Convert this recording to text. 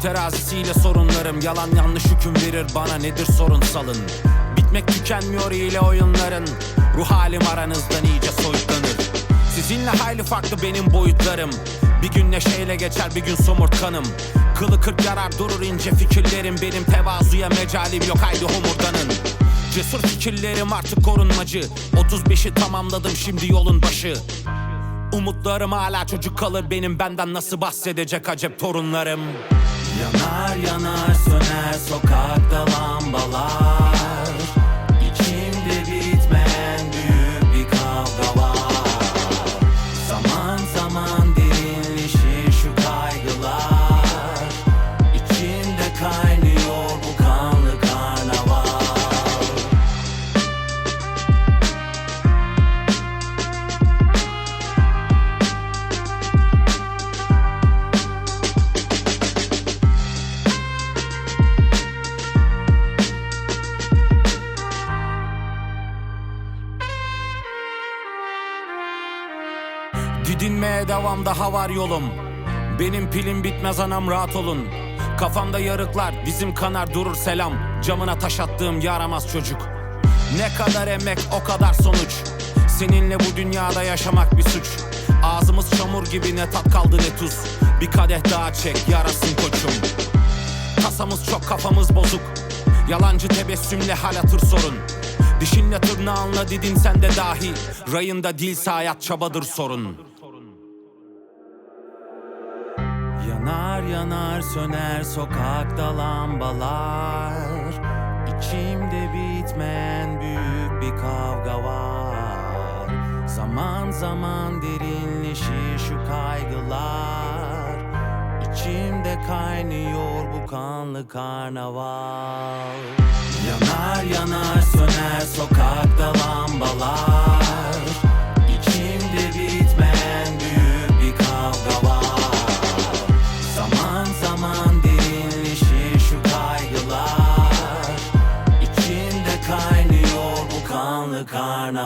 terazisiyle sorunlarım. Yalan yanlış hüküm verir bana. Nedir sorun salın? Bitmek tükenmiyor ile oyunların. Ruh halim aranızdan iyice soyutlanır. Sizinle hayli farklı benim boyutlarım. Bir gün neşeyle geçer bir gün somurtkanım. Kılı kırk yarar durur ince fikirlerim. Benim tevazuya mecalim yok haydi homurdanın. Cesur fikirlerim artık korunmacı. 35'i tamamladım şimdi yolun başı. Umutlarım hala çocuk kalır. Benim benden nasıl bahsedecek acep torunlarım Yanar yanar söner sokakta lambalar Didinmeye devam daha var yolum. Benim pilim bitmez anam rahat olun. Kafamda yarıklar dizim kanar durur selam. Camına taş attığım yaramaz çocuk. Ne kadar emek o kadar sonuç. Seninle bu dünyada yaşamak bir suç. Ağzımız çamur gibi ne tat kaldı ne tuz. Bir kadeh daha çek yarasın koçum. Kasamız çok kafamız bozuk. Yalancı tebessümle hal hatır sorun. Dişinle tırnağınla didin sen de dahil Rayında dilse hayat çabadır sorun Yanar yanar söner sokakta lambalar. İçimde bitmeyen büyük bir kavga var. Zaman zaman derinleşir şu kaygılar. İçimde kaynıyor bu kanlı karnaval. Yanar İçimde